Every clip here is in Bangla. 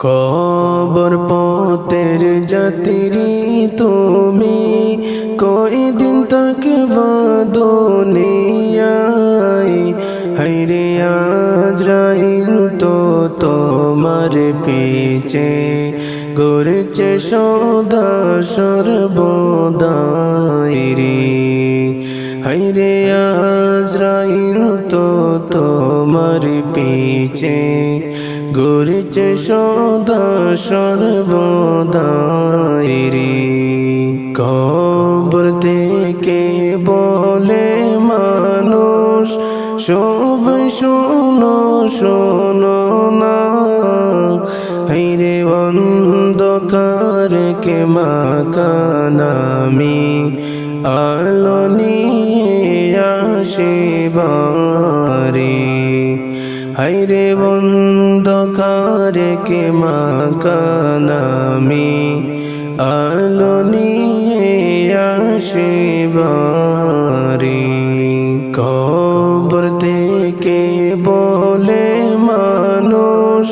কবর পতের যাত্রী তুমি কয়দিন তাকে বাদনিয়াই হাইরে আজরাইল তো তোমার পিছে, গড়ছে সদা সর্বদাইরি হাইরে আজরাইল তো তোমার পিছে গড়ছে সদা সর্বদাইরি কবর থেকে বলে মানুষ, সব শোনো শোনো না। হাইরে অন্ধকার কে মাকানামি, আলো নিয়ে আসিবারি হাইরে অন্ধকার কে মাকানামি আলো নিয়ে আসিবারি কবর থেকে বলে মানুষ,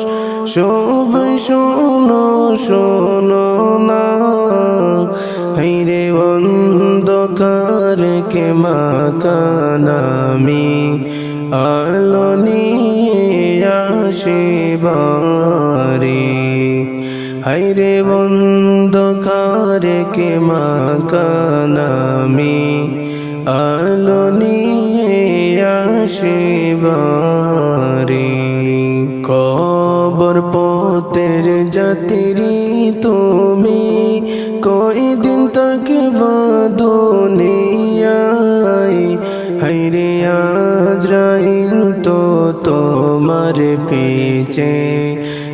সব শোনো শোনো না। হাইরে অন্ধকার কে মাকানামি আলো নিয়ে আসিবারি হাইরে বন্ধকারে কে মাকানামি। আলো নিয়ে আসিবারি। কবর পোতের জাতিরি তুমি। তোমার পিছে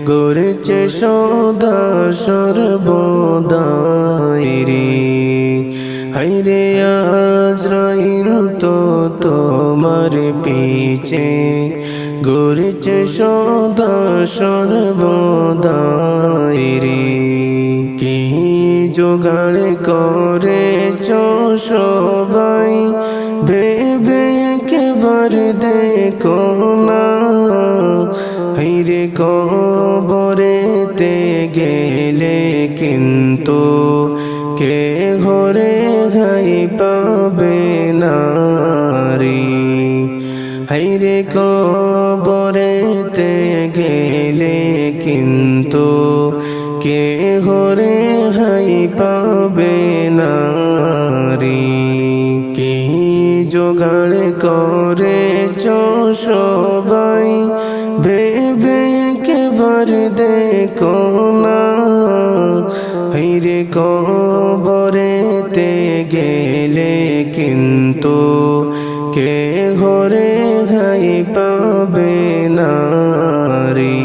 গড়ছে সদা সর্বদাইরি হাইরে আজরাইল, তো তোমার পিছে গড়ছে সদা সর্বদাইরি কি জোগাড় করেছ সবাই? ভেবে কেবার দেখো না। হাইরে কবরেতে গেলে কিন্তু কে ঘরে ঘাই পাবে নারী। হাইরে কবরেতে গেলে কিন্তু কে ঘরে হাই পাবে নারী। কি জোগাড় করে সবাই? কেবার দেখো না হাইরে কবরেতে গেলে কিন্তু কে ঘরে হাই পাবে নারী।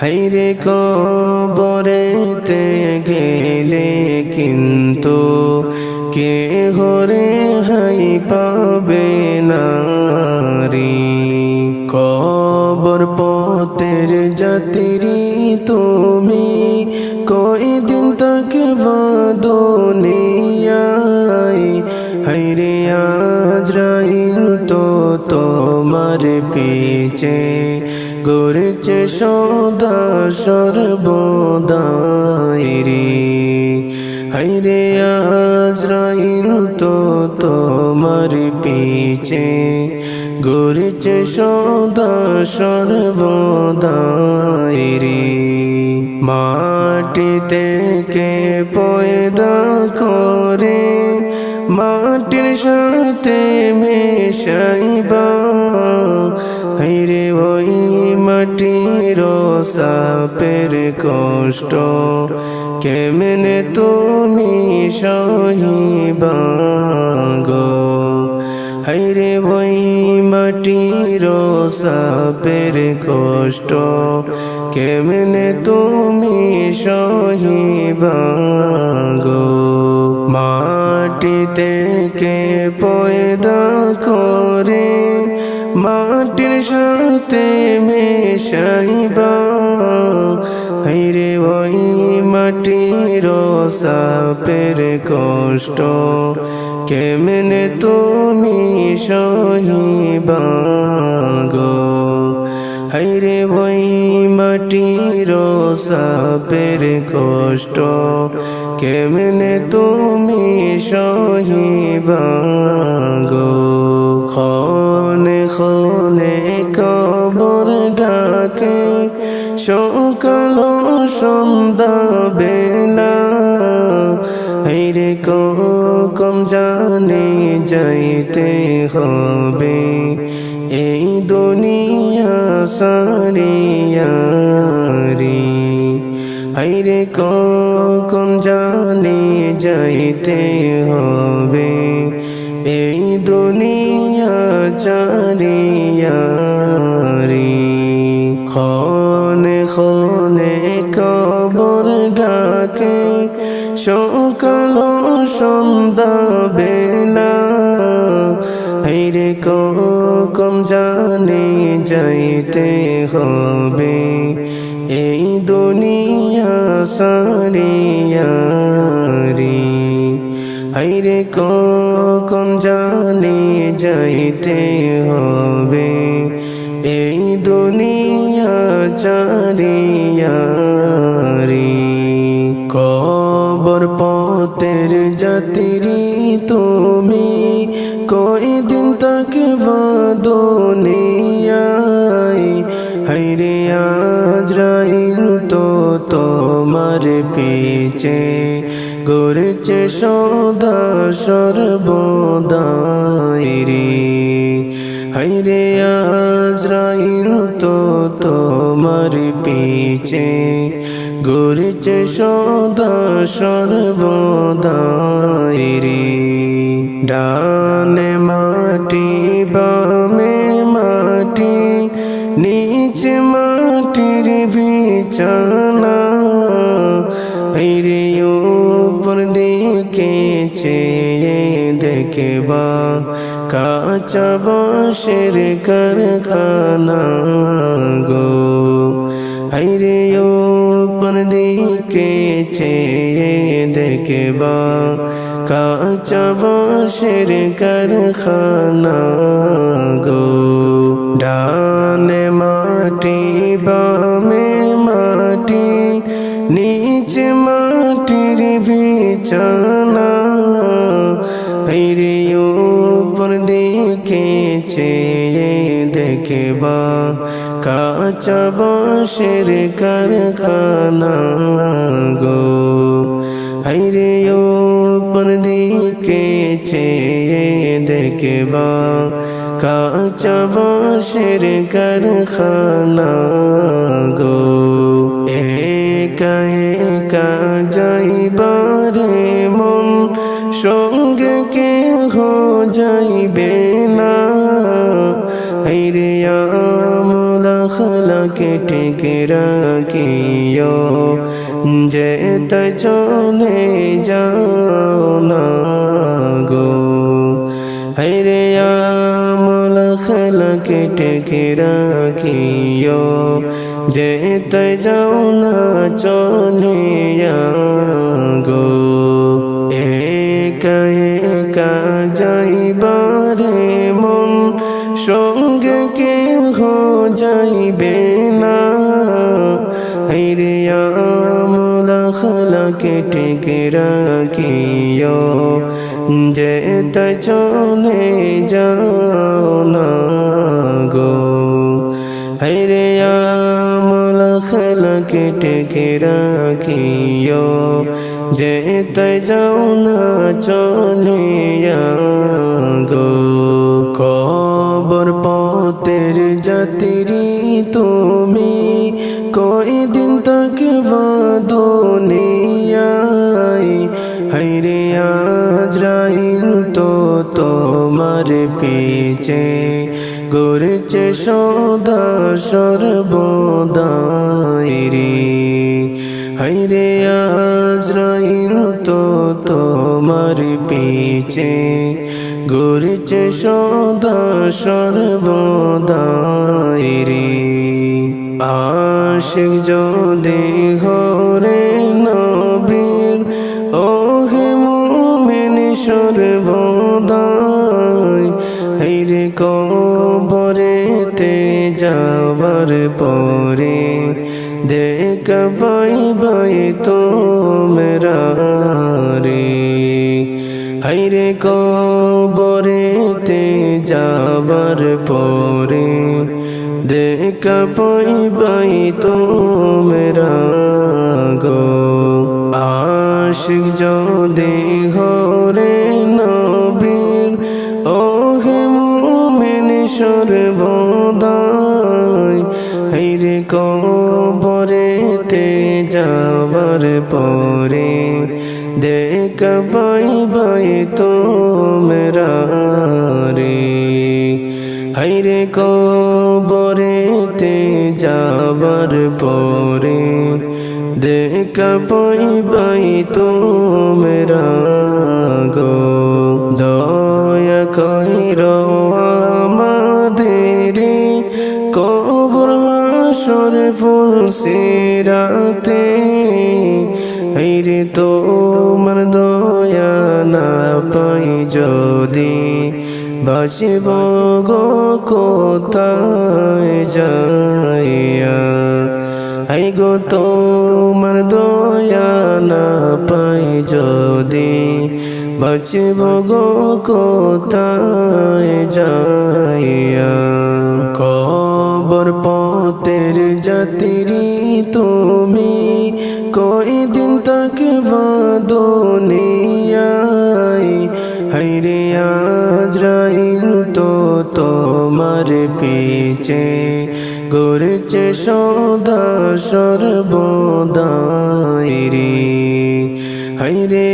হাইরে কবরেতে গেলে কিন্তু কে ঘরে হাই পাবে নারী। পতের যাত্রী তুমি কয়দিন তাকে বাদনিয়াই হাইরে আজরাইল তো তোমার পিছে গড়ছে সদা সর্বদাইরি হাইরে আজরাইল তো তোমার পিছে গড়ছে সদা সর্বদাইরি মাটি থেকে পয়দা করে মাটির সাথে মেশাইবা। হাইরে ওই মাটির সাপের কষ্ট, কেমনে তুমি সহিবা? সাপের কষ্ট। কেমনে তুমি সহিবা গো? মাটি থেকে পয়দা করে? মাটির সাথে মেশাইবা? হাইরে ওই মাটির সাপের কষ্ট। কেমনে তুমি সহিবা গো? হাইরে মাটি মাটির সাপের কষ্ট। কেমনে তুমি সহিবা গো? হবে এই দুনিয়া সারিয়ারি হাইরে কম জানে যাইতে হবে। এই দুনিয়া চারিয়ারি খনে খনে কবর ডাকে, সকাল সন্ধ্যা জানে যাইতে হবে। এই দুনিয়া সারিয়ারি। হাইরে কম জানে যাইতে হবে। এই দুনিয়া চারিয়ারি কবর পথের যাত্রী তুমি কয়দিন তাকে বাদনিয়াই হাইরে আজরাইল তো তোমার পিছে গড়ছে সদা সর্বদাইরি হাইরে আজরাইল তো তোমার পিছে গড়ছে সদা সর্বদাইরি। ডানে মাটি, বামে মাটি, নিচে মাটির বিছানা। হেরে উপর দিকে চেয়ে দেখবা, কাঁচা বাঁশের কারখানা গো। উপর দিকে চেয়ে দেখবা, কাঁচা বাঁশের কারখানা গো। ডানে মাটি, বামে মাটি, নিচে মাটির বিছানা। উপর দিকে চেয়ে দেখবা কাঁচা বাঁশের কারখানা গো। হাইরে উপর দিকে চেয়ে দেখবা কাঁচা বাঁশের কারখানা গো। একা একা যাইবারে মন সঙ্গে কে হো যাইবে না। হাইরে টেকে রাখিও যেত চলে যাও না গো হাইরে আমল খালাকে টেকে রাখিও যেত যাও না চলে গো একা একা যাইবারে মন সঙ্গে কে হো যাইবে টেকে রাখিও যেত চলে যাও না গো হাইরে আমলা খালাকে টেকে রাখিও যেত যাও না চলে গো কবর পথের যাত্রী গড়ছে সদা সর্বদাইরি হাইরে আজরাইল তো তোমার পিছে গড়ছে সদা সর্বদাইরি আশিক যদি ঘরে নবীর, ওহে মুমিন সর্বদাই বাই বাই হাই রে হাইরে কবরেতে যাবার পরে দেখা তো তোমরা গো আশিক যদি ঘরে পাই বাই তোমরা রে হাইরে কবরেতে যাবার পরে দেখা পাই বাই তোমরা গো দয়া কইর আমাদের কবর হাসর ফুল সিরাতে হাইরে তোমার দয়া না পাই যদি বাঁচিব গো কোথায় যাইয়া? আই গো তোমার দয়া না পাই যদি বাঁচিব গো কোথায় যাইয়া? কবর পথের জাতিরি তুমি কই দিন তাকে বাদনিয়াই হাইরে আজরাইল তো তোমার পিছে গড়ছে সদা সর্বদাইরি হাইরে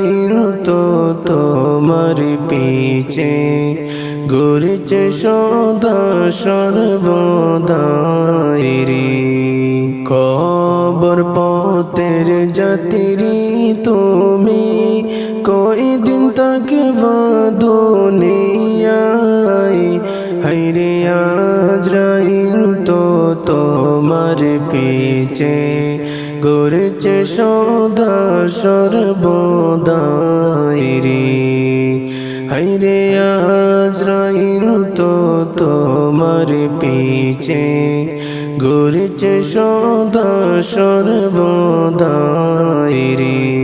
আজরাইল তো তোমার পিছে। গড়ছে সদা সর্বদাইরি কবর পথের জাতিরি তুমি কই দিন তাকে বাদনিয়াই হাইরে আজরাইল তো তোমার পিছে। গড়ছে সদা সর্বদাইরি। হাইরে আজরাইল তো তোমার পিছে। গড়ছে সদা সর্বদাইরি।